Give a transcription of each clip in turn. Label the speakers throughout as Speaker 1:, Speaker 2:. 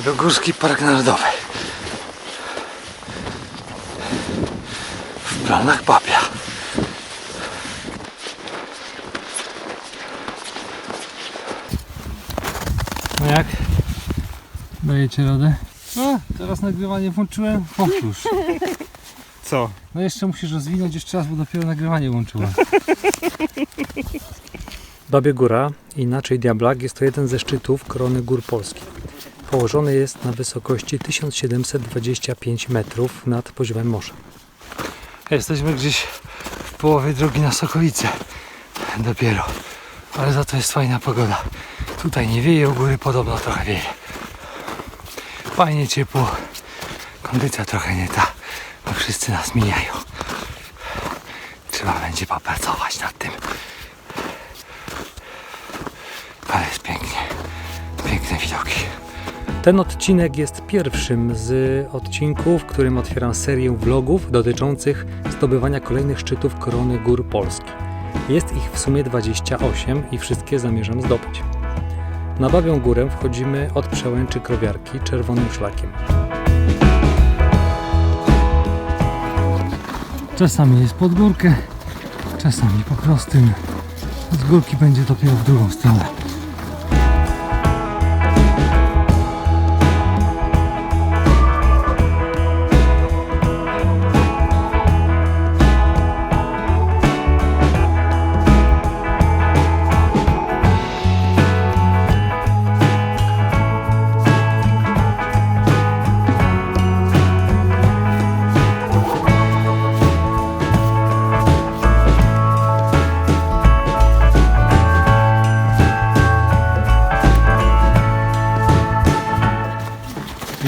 Speaker 1: Pabiogórski Park Narodowy. W planach papia. No jak? Dajecie radę? A, teraz nagrywanie włączyłem. Powtórz.
Speaker 2: Co?
Speaker 1: No jeszcze musisz rozwinąć jeszcze raz, bo dopiero nagrywanie łączyłem. Babie Góra, inaczej Diablak, jest to jeden ze szczytów korony gór Polski. Położony jest na wysokości 1725 metrów nad poziomem morza. Jesteśmy gdzieś w połowie drogi na Sokolice. Dopiero. Ale za to jest fajna pogoda. Tutaj nie wieje, u góry podobno trochę wieje. Fajnie ciepło. Kondycja trochę nie ta, bo wszyscy nas mijają. Trzeba będzie popracować nad tym. Ten odcinek jest pierwszym z odcinków, w którym otwieram serię vlogów dotyczących zdobywania kolejnych szczytów korony gór Polski. Jest ich w sumie 28 i wszystkie zamierzam zdobyć. Na Babią Górę wchodzimy od przełęczy Krowiarki czerwonym szlakiem. Czasami jest pod górkę, czasami po prostym. Z górki będzie dopiero w drugą stronę.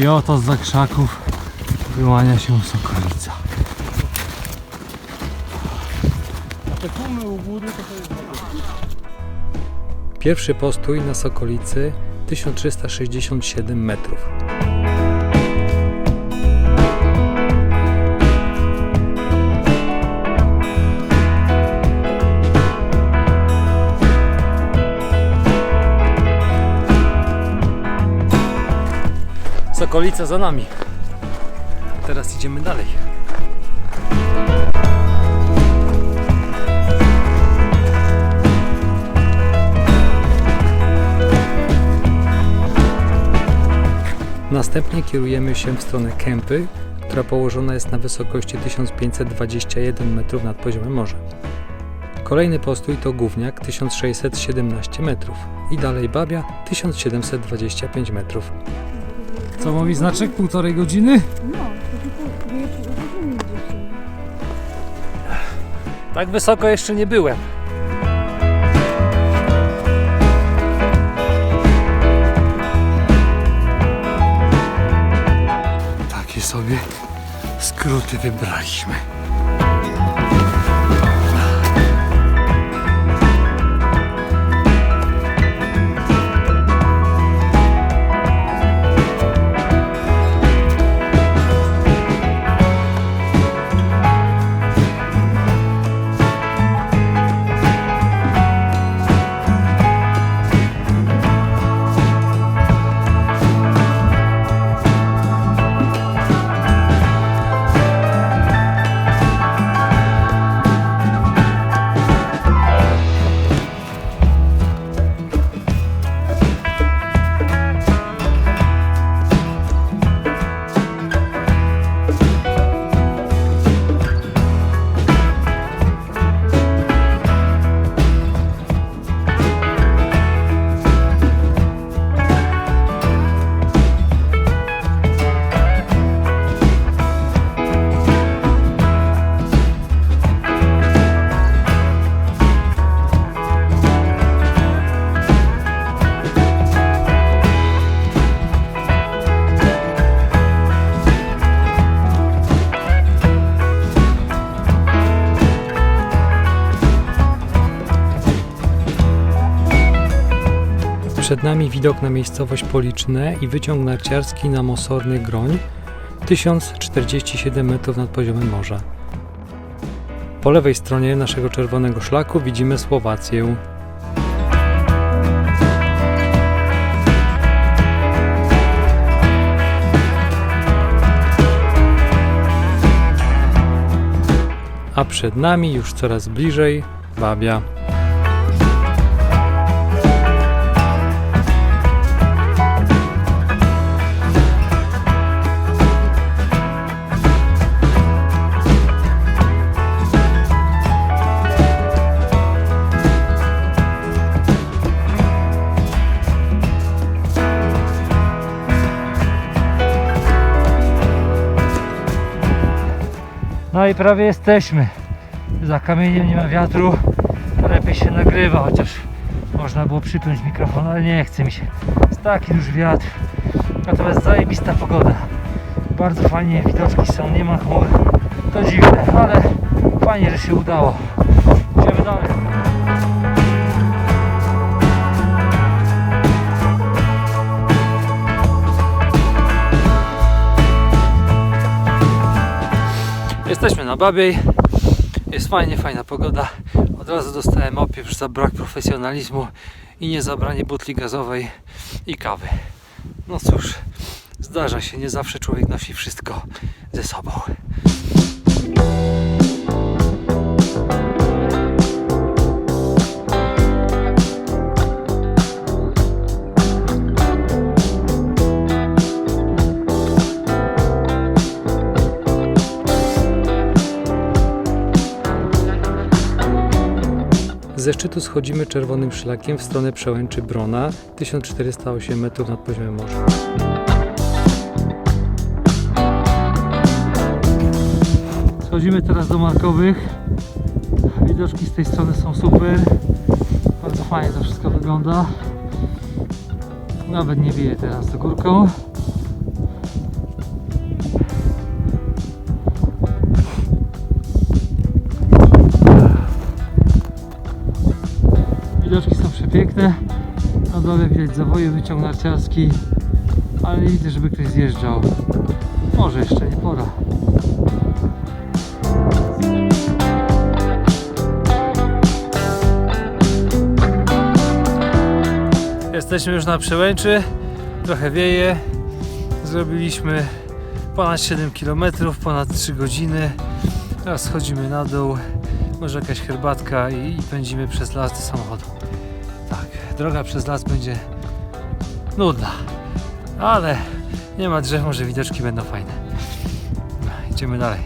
Speaker 1: I oto z krzaków wyłania się sokolica. Pierwszy postój na Sokolicy 1367 metrów. Sokolica za nami. Teraz idziemy dalej. Następnie kierujemy się w stronę Kępy, która położona jest na wysokości 1521 metrów nad poziomem morza. Kolejny postój to Gówniak 1617 metrów i dalej Babia 1725 metrów. Co mówi znaczek? Półtorej godziny?
Speaker 3: No, to tylko nie gdzieś.
Speaker 1: Tak wysoko jeszcze nie byłem. Takie sobie skróty wybraliśmy. Przed nami widok na miejscowość Policzne i wyciąg narciarski na Mosorny Groń 1047 metrów nad poziomem morza. Po lewej stronie naszego czerwonego szlaku widzimy Słowację. A przed nami już coraz bliżej Wabia.
Speaker 4: No i prawie jesteśmy. Za kamieniem nie ma wiatru. Lepiej się nagrywa, chociaż można było przypiąć mikrofon, ale nie chce mi się. Jest taki już wiatr. Natomiast zajebista pogoda. Bardzo fajnie widoczki są, nie ma chmur. To dziwne, ale fajnie, że się udało. Idziemy dalej.
Speaker 1: Jesteśmy na Babiej. Jest fajnie, fajna pogoda. Od razu dostałem opiew za brak profesjonalizmu i niezabranie butli gazowej i kawy. No cóż, zdarza się, nie zawsze człowiek nosi wszystko ze sobą. Ze szczytu schodzimy czerwonym szlakiem w stronę przełęczy Brona, 1408 metrów nad poziomem morza.
Speaker 4: Schodzimy teraz do Markowych. Widoczki z tej strony są super. Bardzo fajnie to wszystko wygląda. Nawet nie wieje teraz to górką. Przepiękne. Na dole widać zawoje, wyciąg narciarski, ale nie widzę, żeby ktoś zjeżdżał. Może jeszcze nie pora.
Speaker 1: Jesteśmy już na przełęczy, trochę wieje. Zrobiliśmy ponad 7 km, ponad 3 godziny. Teraz schodzimy na dół, może jakaś herbatka i, i pędzimy przez las do samochodu. Droga przez las będzie nudna, ale nie ma drzew, może widoczki będą fajne. Idziemy dalej.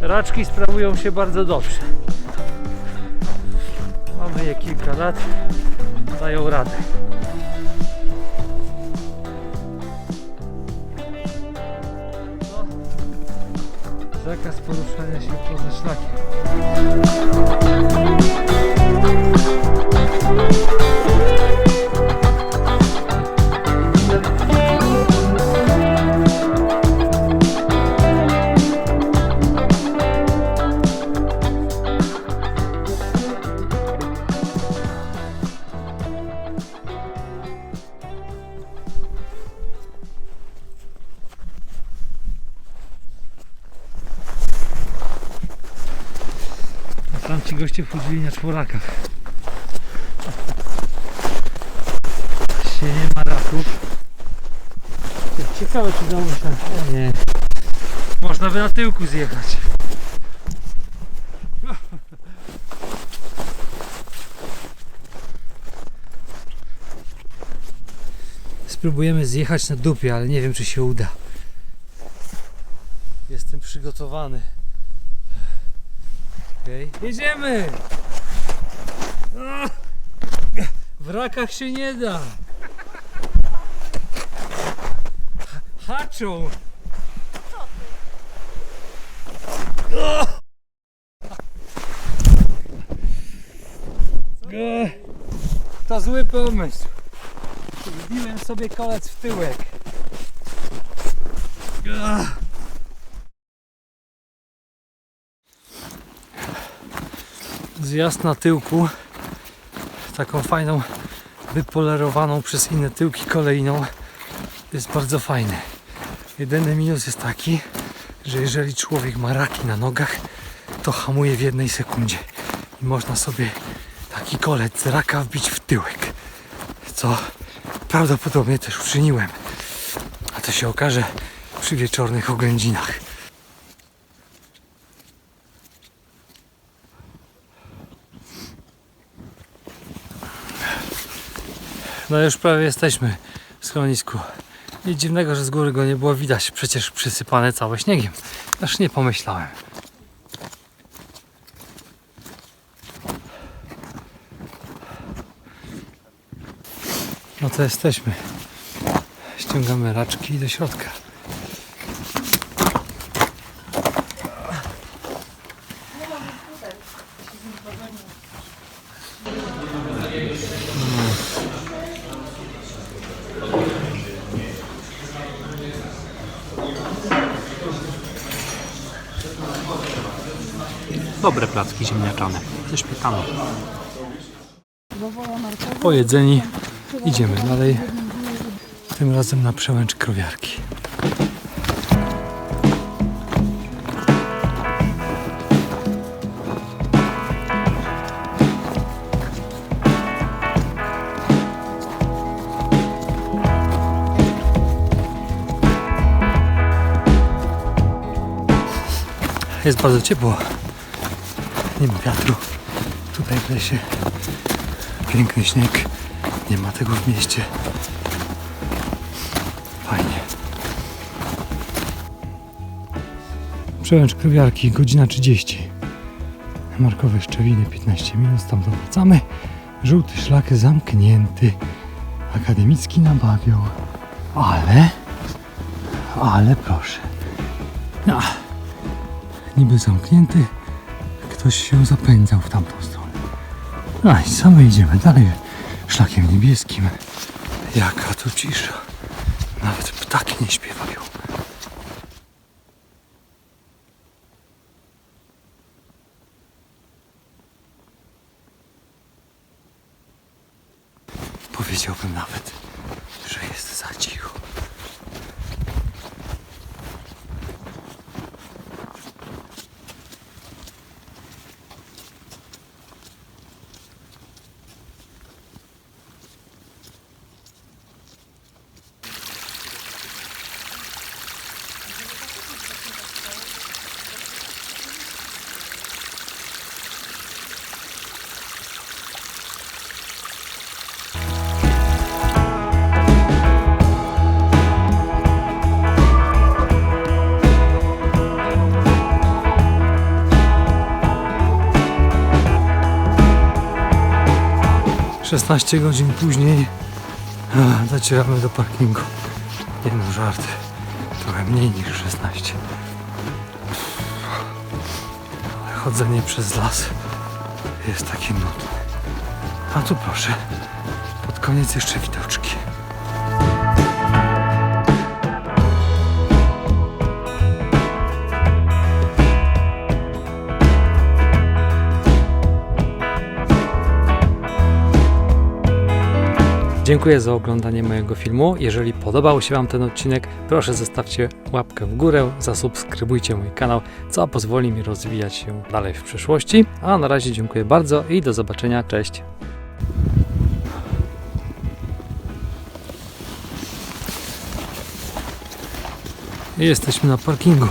Speaker 4: Raczki sprawują się bardzo dobrze. Mamy je kilka lat, dają radę. Zakaz poruszania się poza szlakiem. Goście wchodzili na czworakach. Się nie ma raków. Ciekawe czy dało się. O nie. Można by na tyłku zjechać.
Speaker 1: Spróbujemy zjechać na dupie, ale nie wiem czy się uda. Jestem przygotowany. Okej, jedziemy! W rakach się nie da. Ha- Haczą! To zły pomysł. Wbiłem sobie kolec w tyłek. Zjazd na tyłku. Taką fajną, wypolerowaną przez inne tyłki kolejną. Jest bardzo fajny. Jedyny minus jest taki, że jeżeli człowiek ma raki na nogach, auto hamuje w jednej sekundzie i można sobie taki kolec raka wbić w tyłek, co prawdopodobnie też uczyniłem. A to się okaże przy wieczornych oględzinach. No już prawie jesteśmy w schronisku. Nic dziwnego, że z góry go nie było widać, przecież przysypane całe śniegiem. Aż nie pomyślałem. No to jesteśmy. Ściągamy raczki do środka.
Speaker 5: Dobre placki ziemniaczane ze śmietaną.
Speaker 1: Pojedzeni. Idziemy dalej. Tym razem na przełęcz krowiarki. Jest bardzo ciepło. Nie ma wiatru. Tutaj w lesie piękny śnieg. Nie ma tego w mieście. Fajnie. Przełęcz krowiarki, godzina 30. Markowe Szczewiny, 15 minut, tam wracamy. Żółty szlak zamknięty. Akademicki nabawiał. Ale, ale proszę. No, niby zamknięty, ktoś się zapędzał w tamtą stronę. No i same idziemy dalej szlakiem niebieskim. Jaka tu cisza. Nawet ptaki nie śpiewają. Powiedziałbym nawet, że jest za cicho. Szesnaście godzin później docieramy do parkingu. Nie no, żarty. Trochę mniej niż 16. Ale chodzenie przez las jest takie nudne. A tu proszę, pod koniec jeszcze widoczki. Dziękuję za oglądanie mojego filmu. Jeżeli podobał się Wam ten odcinek, proszę zostawcie łapkę w górę, zasubskrybujcie mój kanał, co pozwoli mi rozwijać się dalej w przyszłości. A na razie dziękuję bardzo i do zobaczenia. Cześć. Jesteśmy na parkingu.